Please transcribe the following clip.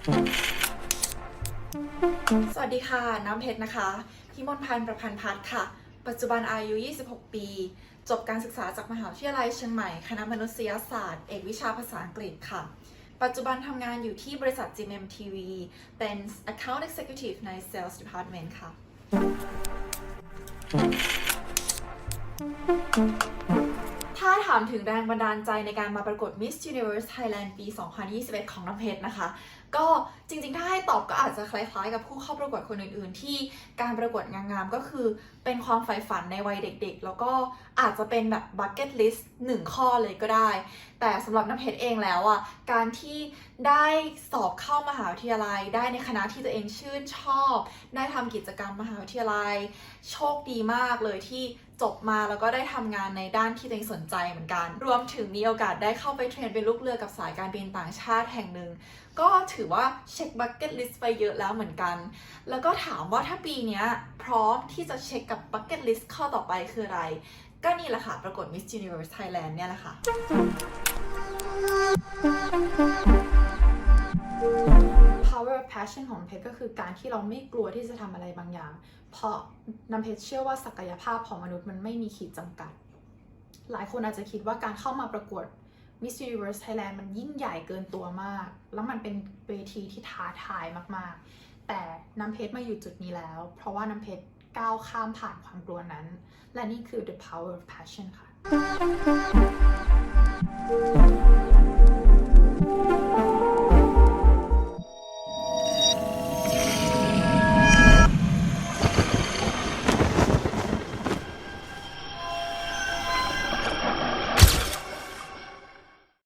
สวัสดีค่ะน้ำเพชรนะคะพิมลพันธ์ประพันธ์พัฒน์ค่ะ ปัจจุบันอายุ 26 ปี จบการศึกษาจากมหาวิทยาลัยเชียงใหม่ คณะมนุษยศาสตร์ เอกวิชาภาษาอังกฤษค่ะ ปัจจุบันทำงานอยู่ที่บริษัท GMMTV เป็น Account Executive ใน Sales Department ค่ะ ถามถึงแรงบันดาลใจในการมาประกวด Miss Universe Thailand ปี 2021 ของน้ำเพชรนะคะ ก็จริงๆ ถ้าให้ตอบก็อาจจะคล้ายๆ กับผู้เข้าประกวดคนอื่นๆ ที่การประกวดงามๆ ก็คือเป็นความใฝ่ฝันในวัยเด็กๆ แล้วก็อาจจะเป็นแบบ bucket list หนึ่งข้อเลยก็ได้ แต่สำหรับน้ำเพชรเองแล้วอะ การที่ได้สอบเข้ามหาวิทยาลัย ได้ในคณะที่ตัวเองชื่นชอบ ได้ทำกิจกรรมมหาวิทยาลัย โชคดีมากเลยที่ จบมาแล้วก็ได้ทำงานในด้านที่ตัวเองสนใจเหมือนกัน รวมถึงมีโอกาสได้เข้าไปเทรนเป็นลูกเรือกับสายการบินต่างชาติแห่งหนึ่ง ก็ถือว่าเช็คบั c เก็ตลิสต์ไปเยอะแล้วเหมือนกัน แล้วก็ถามว่าถ้าปีนี้พร้อมที่จะเช็คกับบั c เก็ตลิสต์ข้อต่อไปคืออะไร ก็นี่แหละค่ะ ประกวด Miss Universe Thailand เนี่ยแหละค่ะ passion ของเพชรก็คือการที่เราไม่กลัวที่จะทำอะไรบางอย่าง เพราะน้ำเพชรเชื่อว่าศักยภาพของมนุษย์มันไม่มีขีดจำกัด หลายคนอาจจะคิดว่าการเข้ามาประกวด Miss Universe Thailand มันยิ่งใหญ่เกินตัวมาก แล้วมันเป็นเวทีที่ท้าทายมากๆ แต่น้ำเพชรมาอยู่จุดนี้แล้ว เพราะว่าน้ำเพชรก้าวข้ามผ่านความกลัวนั้น และนี่คือ the power of passion ค่ะ